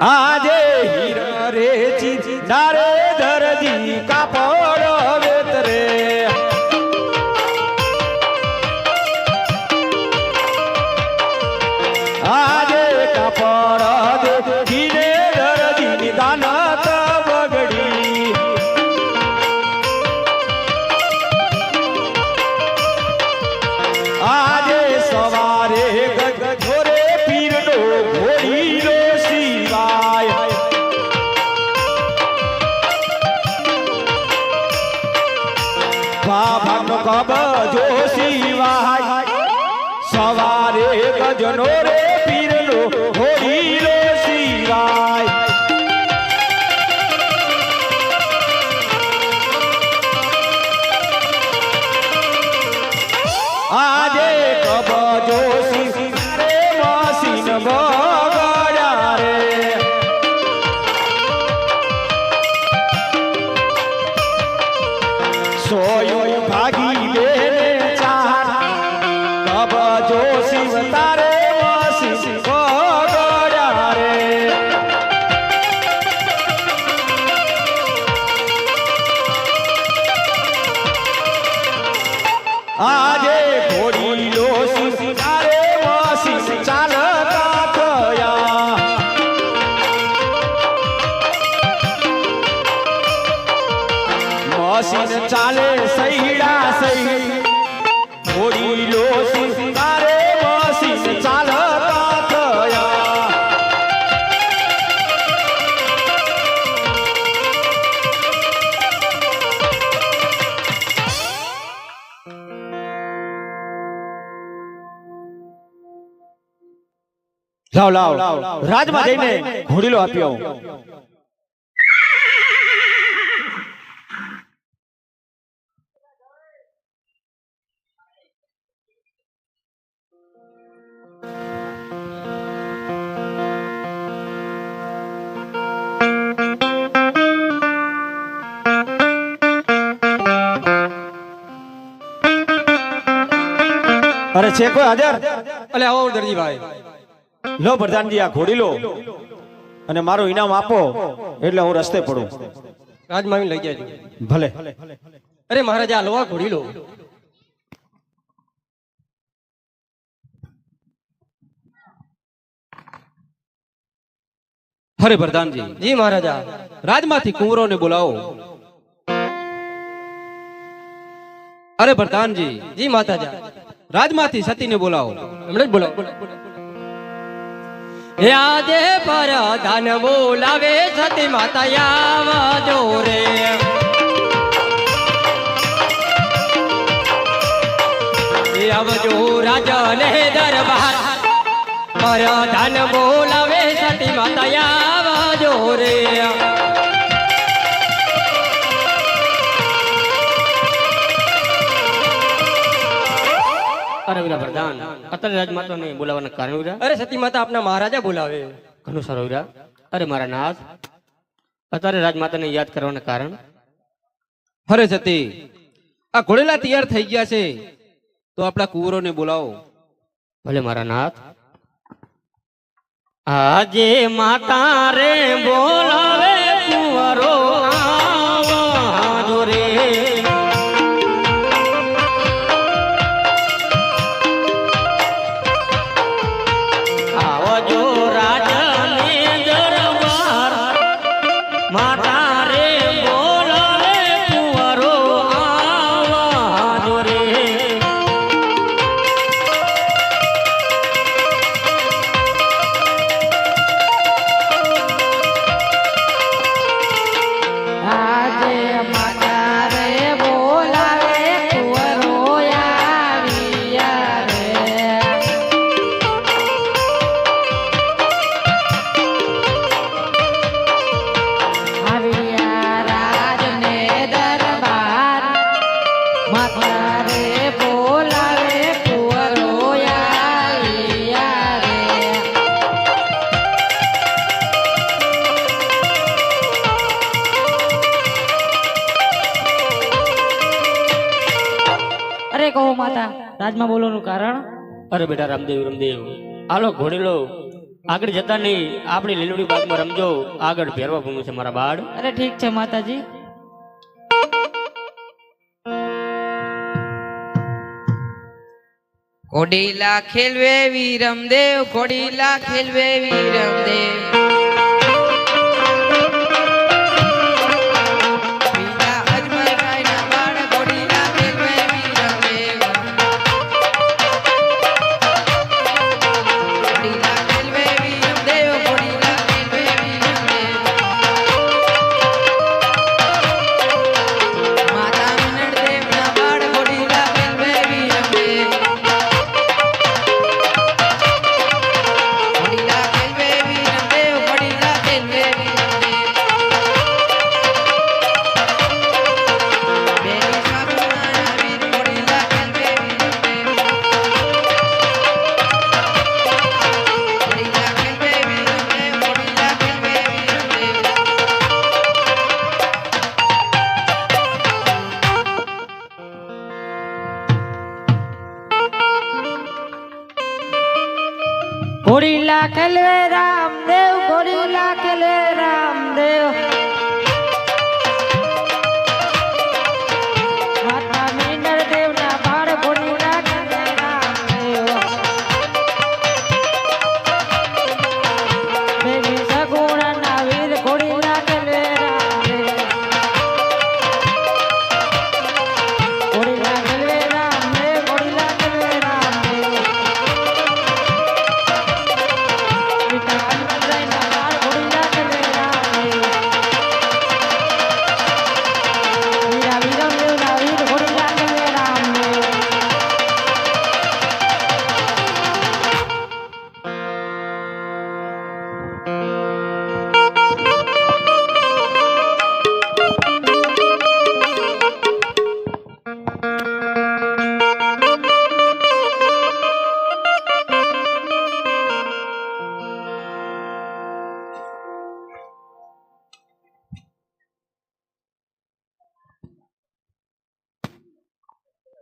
આજે હીરા રે ચી નારે Yo no lo pido, આજે ઘોડી લાવ. લાવ રાજમાં જઈને ઘોડીલો આપ્યો. અરે છે કોઈ હાજર? અલે આવો દરજીભાઈ લો પ્રધાનજી આ ઘોડી લો. અને મારું ઇનામ આપો એટલે હું રસ્તે પડું. રાજમાં લઈ જાય ભલે. અરે મહારાજા હલવા ઘોડી લો. હરે પ્રધાનજી. જી મહારાજા રાજમાંથી કુંવરોને બોલાવો. અરે પ્રધાનજી. જી માતાજા રાજમાંથી સતીને બોલાવો. હમણાં જ બોલો આજે પર ધન બોલાવે સતી માતા આવજો રે. આવજો રાજા ને દરબાર. પર ધન બોલાવે સતી માતા આવજો રે. અરે વીરા પ્રધાન. અત્યારે રાજમાતાને બોલાવવાના કારણ વીરા? અરે સતી માતા આપના મહારાજા બોલાવે. ઘણું સારું વીરા. અરે મારા નાથ અત્યારે રાજમાતાને યાદ કરવાના કારણ? અરે સતી આ ઘોડેલા તૈયાર થઈ ગયા છે. તો આપણા કુંવરોને બોલાવો. ભલે મારા નાથ. આજે માતા રે બોલાવે કુંવરો. અરે બેટા રામદેવ રામદેવ. હાલો ઘોડીલો આગળ જતા નહીં આપણી લીલુડી બાગમાં રમજો. આગળ ભેરવા ભૂમિ છે મારા બાળ. અરે ઠીક છે માતાજી. ઘોડીલા ખેલવે વીરમદેવ ઘોડીલા ખેલવે વીરમદેવ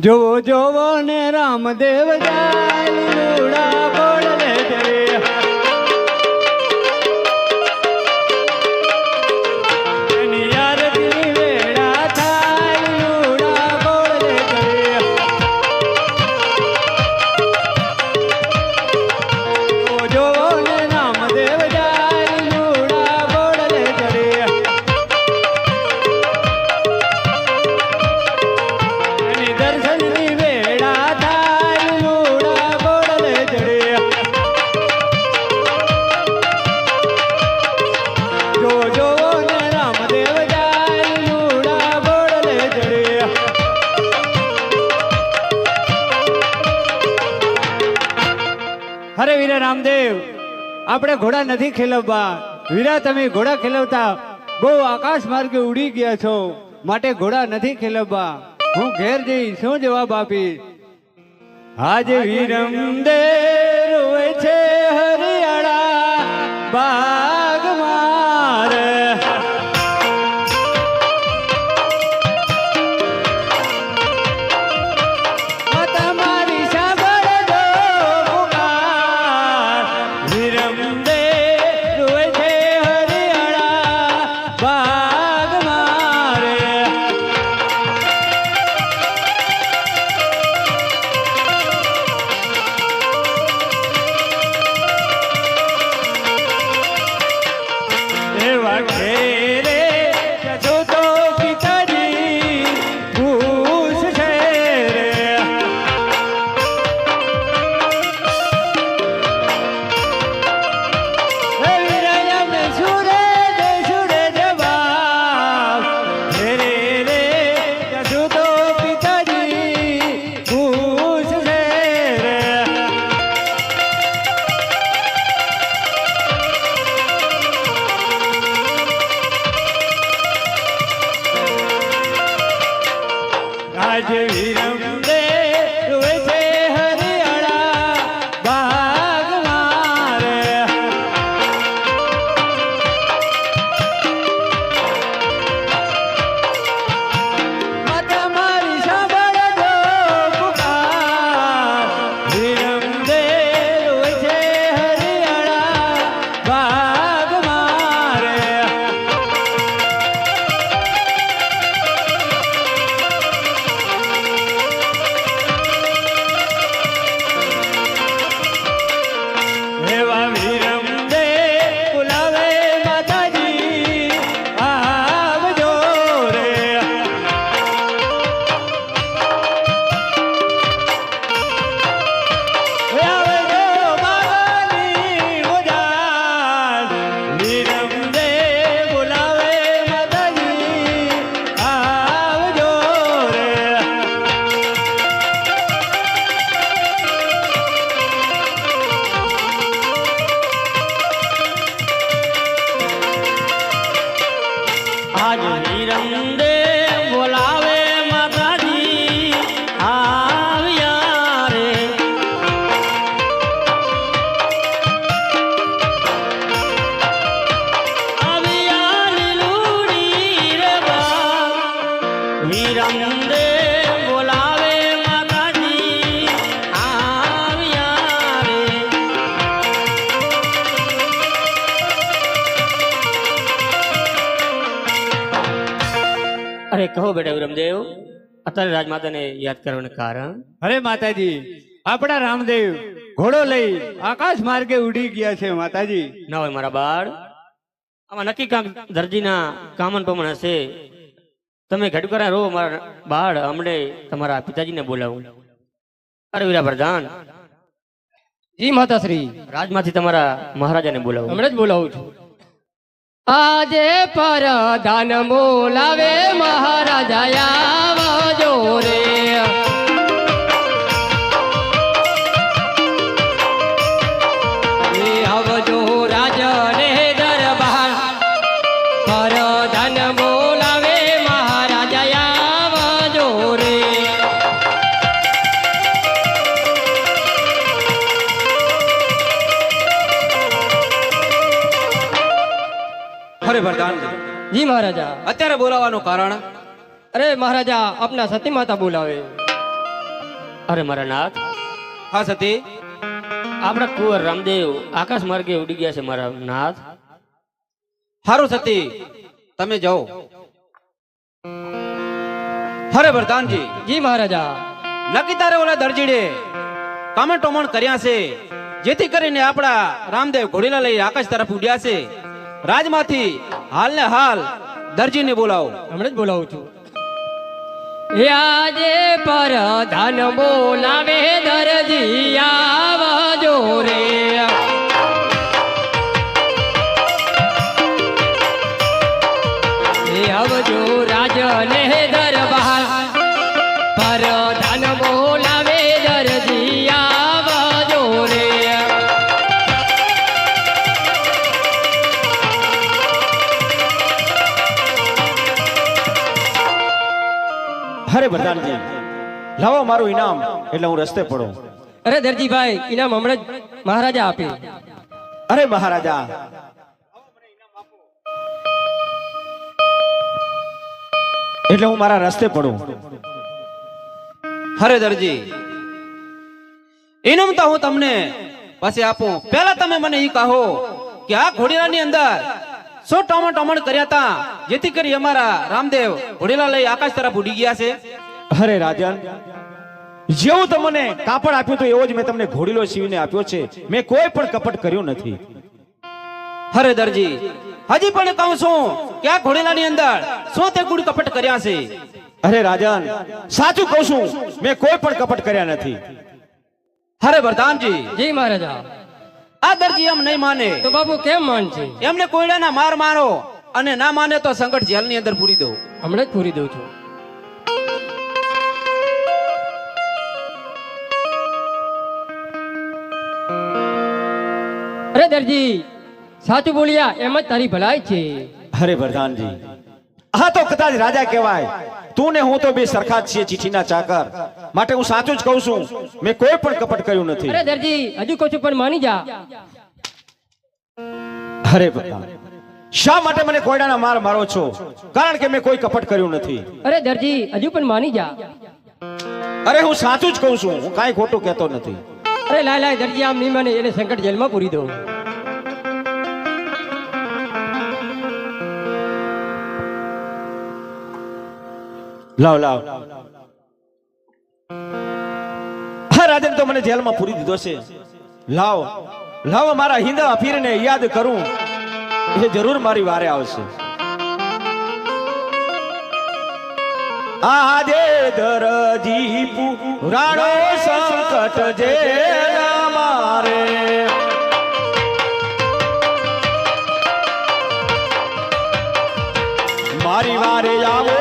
જોવો જોવો ને રામદેવ જાય બોળલે જરે આપણે ઘોડા નથી ખેલવવા. વીરા, તમે ઘોડા ખેલવતા બહુ આકાશ માર્ગે ઉડી ગયા છો. માટે ઘોડા નથી ખેલવવા. હું ઘેર જઈ શું જવાબ આપી હાજ વિરમ દે અરે કહો બેટા રામદેવ અત્યારે રાજમાતાને યાદ કરવાનું કારણ? અરે માતાજી આપણા રામદેવ ઘોડો લઈ આકાશ માર્ગે ઉડી ગયા છે માતાજી. ના હોય મારા બાળ. આમાં નક્કી કાંક દરજીના કામન પમણ હશે. તમે ઘટું રહો રો મારા બાળ હમણે તમારા પિતાજીને બોલાવું. અરે વીરા પ્રધાન જી માતાશ્રી. રાજમાંથી તમારા મહારાજાને બોલાવું. હમણાં જ બોલાવું છું. આજે પરધાન બોલાવે મહારાજા આવજો રે. જી મહારાજા. અત્યારે બોલાવવાનું કારણ? અરે મહારાજા આપના સતી માતા બોલાવે. અરે મારા નાથ. હા સતી. આપણા કુંવર રામદેવ આકાશ માર્ગે ઉડી ગયા છે મારા નાથ. હારું સતી. તમે જાઓ. હરે વરદાનજી. જી મહારાજા. નક્કી તારે ઓલા દરજીડે કામણ કર્યા છે જેથી કરીને આપણા રામદેવ ઘોડીલા લઈ આકાશ તરફ ઉડ્યા છે. રાજમાંથી હાલ ને હાલ દરજીને બોલાવો. હમણાં જ બોલાવું છું. એ પર ધન બોલાવે દરજી આવજો રે. પ્રધાનજી લાવો મારું ઇનામ એટલે હું રસ્તે પડો. અરે દરજીભાઈ ઇનામ હમણાં જ મહારાજા આપે. અરે મહારાજા. એટલે હું મારા રસ્તે પડું. અરે દરજી. ઇનામ તો હું તમને પાસે આપું. પહેલા તમે મને એ કહો કે આ ઘોડીલાની અંદર શું ટમણ ટમણ કર્યા તા જેથી કરી અમારા રામદેવ ઘોડેલા લઈ આકાશ તરફ ઉડી ગયા છે. અરે રાજન જેવું તમને કાપડ આપ્યું તો એવો જ મેં તમને ઘોડીલો સીવીને આપ્યો છે. મેં કોઈ પણ કપટ કર્યું નથી. અરે દરજી હજી પણ કહું છું કે આ ઘોડીલાની અંદર? શું તે ગુડ કપટ કર્યા છે? અરે રાજન સાચું કહું છું મેં કોઈ પણ કપટ કર્યા નથી. અરે વરદાનજી. જી મહારાજા. આ દરજી એમ નહીં માને. તો બાબુ કેમ માનશે? એમને કોયડાના માર મારો અને ના માને તો સંકટ જેલની અંદર પૂરી દો હમણાં જ પૂરી દઉં છું. અરે દરજી સાચું બોલ્યા એમ જ તારી ભલાઈ છે. અરે પ્રધાનજી આ તો કદાચ રાજા કહેવાય. તું ને હું તો બે સરખા છીએ ચીઠીના ચાકર. માટે હું સાચું જ કહું છું મેં કોઈ પણ કપટ કર્યું નથી. અરે દરજી હજુ કહું છું પણ માની જા. અરે પ્રધાન શા માટે મને કોયડાના માર મારો છો? કારણ કે મેં કોઈ કપટ કર્યું નથી. અરે દરજી હજુ પણ માની જા. અરે હું સાચું જ કહું છું હું કાંઈ ખોટું કહેતો નથી. અરે લાય લાય દરજી, આમ નહીં બને એને સંકટ જેલમાં પૂરી દઉં. લાવ લાવ. હા, રાજન તો મને જેલમાં પૂરી દીધો છે. લાવ લાવ મારા હિંદા ફીરને યાદ કરું. એ જરૂર મારી વારે આવશે. આજે દરજી પુરાણો સંકટ જે મારે. મારી વારે આવો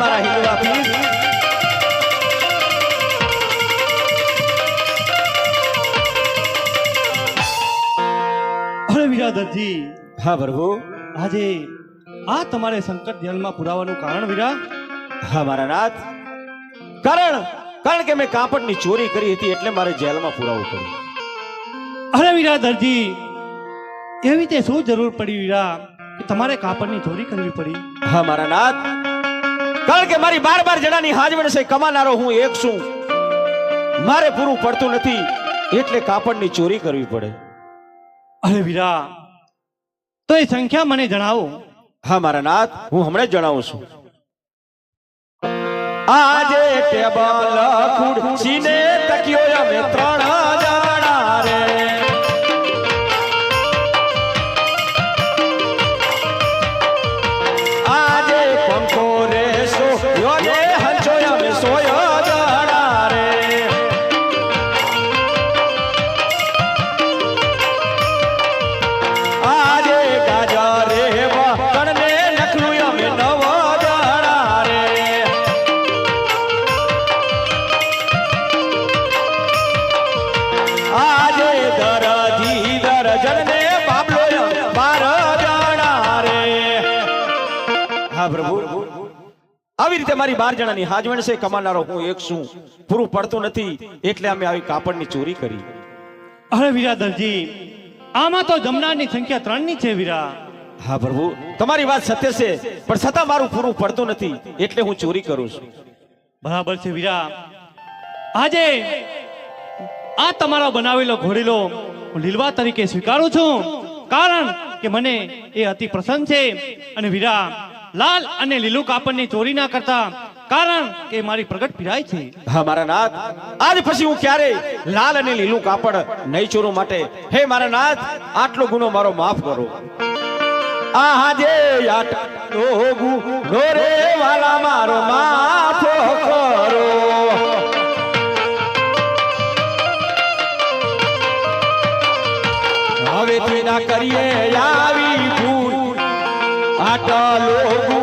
તારે મારા પીર વિરાધરજી. હા પ્રભુ. આજે આ તમારે સંકટ ધ્યાનમાં પુરાવાનું કારણ વિરા હા મારા નાથ. કારણ કારણ કે મેં કાપડની ચોરી કરી હતી એટલે મારે જેલમાં પુરાવું પડ્યું. અરે વિરાધરજી એવી રીતે શું જરૂર પડી વિરા કે તમારે કાપડની ચોરી કરવી પડી? હા મારા નાથ. કારણ કે મારી બાર બાર જણાની હાજવણ છે કમાનારો હું એક છું. મારે પૂરું પડતું નથી એટલે કાપડની ચોરી કરવી પડે. અરે વીરા તો એ સંખ્યા મને જણાવો. હા મારા નાથ હું હમણાં જ જણાવું છું. આજે ટેબલ ખુરશીને તકિયો અમે ત્રણ હા પ્રભુ. આવી રીતે મારી બાર જણાની હાજવણ છે. કમાનારો હું એક છું. પૂરું પડતું નથી. એટલે અમે આવી કાપડની ચોરી કરી. અરે વિરાધરજી આમાં તો જમનારની સંખ્યા ત્રણની છે વિરા. હા પ્રભુ. તમારી વાત સત્ય છે પણ છતાં મારું પૂરું પડતું નથી. એટલે હું ચોરી કરું છું. બરાબર છે વીરા. આજે આ તમારો બનાવેલો ઘોડેલો હું લીલવા તરીકે સ્વીકારું છું. કારણ કે મને એ અતિ પ્રસન્ન છે. અને વીરા લાલ અને લીલું કાપડની ચોરી ના કરતા કારણ કે મારી પ્રગટ પીરાય છે. હા, મારા નાથ. આજ પછી હું ક્યારે લાલ અને લીલું કાપડ નહીં ચોરું માટે? હે, મારા નાથ, આટલો ગુનો મારો માફ કરો. આ હાજે આટલો ગુનો રે વાલા, મારો માફ કરો હવેથી ના કરીએ, આવી આટલો ગુનો